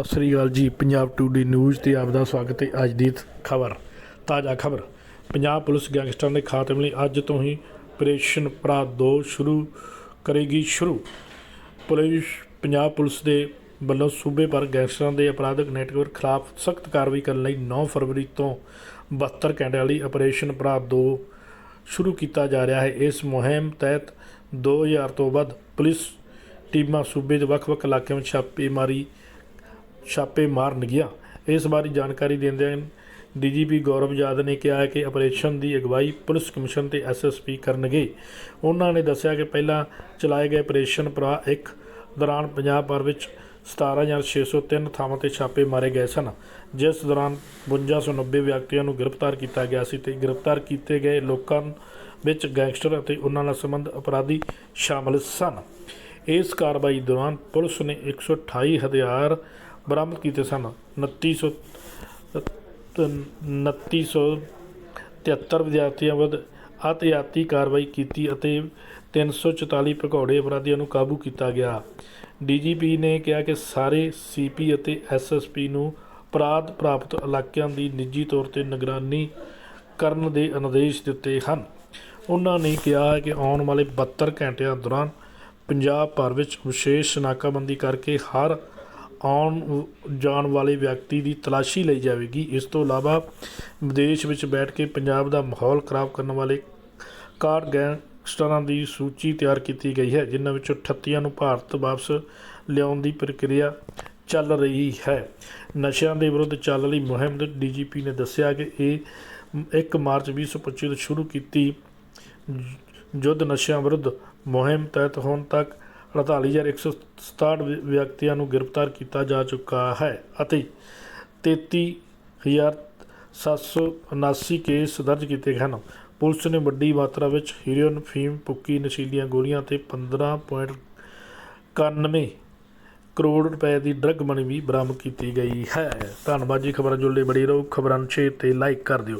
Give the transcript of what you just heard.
ਸਤਿ ਸ੍ਰੀ ਅਕਾਲ ਜੀ, Punjab today news ਤੇ ਆਪ ਦਾ ਸਵਾਗਤ ਹੈ ਅੱਜ ਦੀ ਖਬਰ, ਤਾਜ਼ਾ ਖਬਰ। ਪੰਜਾਬ ਪੁਲਿਸ ਗੈਂਗਸਟਰਾਂ ਦੇ ਖਾਤਮੇ ਲਈ ਅੱਜ ਤੋਂ ਹੀ ਆਪਰੇਸ਼ਨ ਭਰਾ 2 ਸ਼ੁਰੂ ਕਰੇਗੀ ਸ਼ੁਰੂ। ਪੁਲਿਸ, ਪੰਜਾਬ ਪੁਲਿਸ ਦੇ ਵੱਲੋਂ ਸੂਬੇ ਭਰ ਗੈਂਗਸਟਰਾਂ ਦੇ ਅਪਰਾਧਕ ਨੈਟਵਰਕ ਖਿਲਾਫ ਸਖਤ ਕਾਰਵਾਈ ਕਰਨ ਲਈ 9 ਫਰਵਰੀ ਤੋਂ 72 ਘੰਟਿਆਂ ਲਈ ਆਪਰੇਸ਼ਨ ਭਰਾ 2 ਸ਼ੁਰੂ ਕੀਤਾ ਜਾ ਰਿਹਾ ਹੈ। ਇਸ ਮੁਹਿੰਮ ਤਹਿਤ 2000 ਤੋਂ ਵੱਧ ਪੁਲਿਸ ਟੀਮਾਂ ਸੂਬੇ ਦੇ ਵੱਖ-ਵੱਖ ਇਲਾਕਿਆਂ ਵਿੱਚ ਛਾਪੇਮਾਰੀ ਛਾਪੇ ਮਾਰਨਗੀਆਂ ਇਸ ਬਾਰੇ ਜਾਣਕਾਰੀ ਦਿੰਦਿਆਂ ਡੀਜੀਪੀ ਗੌਰਵ ਯਾਦਵ ਨੇ ਕਿਹਾ ਕਿ ਆਪਰੇਸ਼ਨ ਦੀ ਅਗਵਾਈ ਪੁਲਿਸ ਕਮਿਸ਼ਨ ਤੇ ਐਸਐਸਪੀ ਕਰਨਗੇ। ਉਹਨਾਂ ਨੇ ਦੱਸਿਆ ਕਿ ਪਹਿਲਾਂ ਚਲਾਏ ਗਏ ਆਪਰੇਸ਼ਨ ਭਰਾ ਇੱਕ ਦੌਰਾਨ ਪੰਜਾਬ ਭਰ ਵਿੱਚ 17603 ਥਾਵਾਂ ਤੇ ਛਾਪੇ ਮਾਰੇ ਗਏ ਸਨ, ਜਿਸ ਦੌਰਾਨ 5290 ਵਿਅਕਤੀਆਂ ਨੂੰ ਗ੍ਰਿਫਤਾਰ ਕੀਤਾ ਗਿਆ ਸੀ ਤੇ ਗ੍ਰਿਫਤਾਰ ਕੀਤੇ ਗਏ ਲੋਕਾਂ ਵਿੱਚ ਗੈਂਗਸਟਰ ਅਤੇ ਉਹਨਾਂ ਨਾਲ ਸੰਬੰਧ ਅਪਰਾਧੀ ਸ਼ਾਮਲ ਸਨ। ਇਸ ਕਾਰਵਾਈ ਦੌਰਾਨ ਪੁਲਿਸ ਨੇ 128 ਹਥਿਆਰ ਬਰਾਮਦ ਕੀਤੇ ਸਨ? 2900 2973 ਵਿਦਿਆਰਥੀਆਂ ਵਿਰੁੱਧ ਅਤਿਆਤੀ ਕਾਰਵਾਈ ਕੀਤੀ ਅਤੇ 344 ਭਗੌੜੇ ਅਪਰਾਧੀਆਂ ਨੂੰ ਕਾਬੂ ਕੀਤਾ ਗਿਆ। ਡੀਜੀਪੀ ਨੇ ਕਿਹਾ ਕਿ ਸਾਰੇ ਸੀਪੀ ਅਤੇ ਐਸਐਸਪੀ ਨੂੰ ਅਪਰਾਧ ਪ੍ਰਾਪਤ ਇਲਾਕਿਆਂ ਦੀ ਨਿੱਜੀ ਤੌਰ ਤੇ ਨਿਗਰਾਨੀ ਕਰਨ ਦੇ ਆਦੇਸ਼ ਦਿੱਤੇ ਹਨ। ਉਹਨਾਂ ਨੇ ਕਿਹਾ ਹੈ ਕਿ ਆਉਣ ਵਾਲੇ 72 ਘੰਟਿਆਂ ਦੌਰਾਨ ਪੰਜਾਬ ਭਰ ਵਿੱਚ ਵਿਸ਼ੇਸ਼ ਨਾਕਾਬੰਦੀ ਕਰਕੇ ਹਰ ਆਉਣ, ਜਾਣ ਵਾਲੇ ਵਿਅਕਤੀ ਦੀ ਤਲਾਸ਼ੀ ਲਈ ਜਾਵੇਗੀ। ਇਸ ਤੋਂ ਇਲਾਵਾ ਵਿਦੇਸ਼ ਵਿੱਚ ਬੈਠ ਕੇ ਪੰਜਾਬ ਦਾ ਮਾਹੌਲ ਖਰਾਬ ਕਰਨ ਵਾਲੇ ਕਾਰ ਗੈਂਗਸਟਰਾਂ ਦੀ ਸੂਚੀ ਤਿਆਰ ਕੀਤੀ ਗਈ ਹੈ, ਜਿਨ੍ਹਾਂ ਵਿੱਚੋਂ 38 ਨੂੰ ਭਾਰਤ ਵਾਪਸ ਲਿਆਉਣ ਦੀ ਪ੍ਰਕਿਰਿਆ ਚੱਲ ਰਹੀ ਹੈ। ਨਸ਼ਿਆਂ ਦੇ ਵਿਰੁੱਧ ਚੱਲ ਰਹੀ ਮੁਹਿੰਮ ਦੇ ਡੀਜੀਪੀ ਨੇ ਦੱਸਿਆ ਕਿ ਇਹ 1 ਮਾਰਚ 2025 ਤੋਂ ਸ਼ੁਰੂ ਕੀਤੀ ਯੁੱਧ ਨਸ਼ਿਆਂ ਵਿਰੁੱਧ ਮੁਹਿੰਮ ਤਹਿਤ ਹੁਣ ਤੱਕ 48167 ਵਿ- ਵਿਅਕਤੀਆਂ ਨੂੰ ਗ੍ਰਿਫਤਾਰ ਕੀਤਾ ਜਾ ਚੁੱਕਾ ਹੈ ਅਤੇ 33779 ਕੇਸ ਦਰਜ ਕੀਤੇ ਹਨ। ਪੁਲਿਸ ਨੇ ਵੱਡੀ ਮਾਤਰਾ ਵਿੱਚ ਹੀਰੋਇਨ ਫੀਮ ਪੁੱਕੀ ਨਸ਼ੀਲੀਆਂ ਗੋਲੀਆਂ ਤੇ 15.91 ਕਰੋੜ ਰੁਪਏ ਦੀ ਡਰੱਗ ਮਨੀ ਵੀ ਬਰਾਮਦ ਕੀਤੀ ਗਈ ਹੈ। ਧੰਨਵਾਦ ਜੀ, ਖਬਰਾਂ ਜੁੜੇ ਬੜੀ ਰਹੋ। ਖਬਰਾਂ ਨੂੰ ਸ਼ੇਅਰ ਤੇ ਲਾਈਕ ਕਰ ਦਿਓ।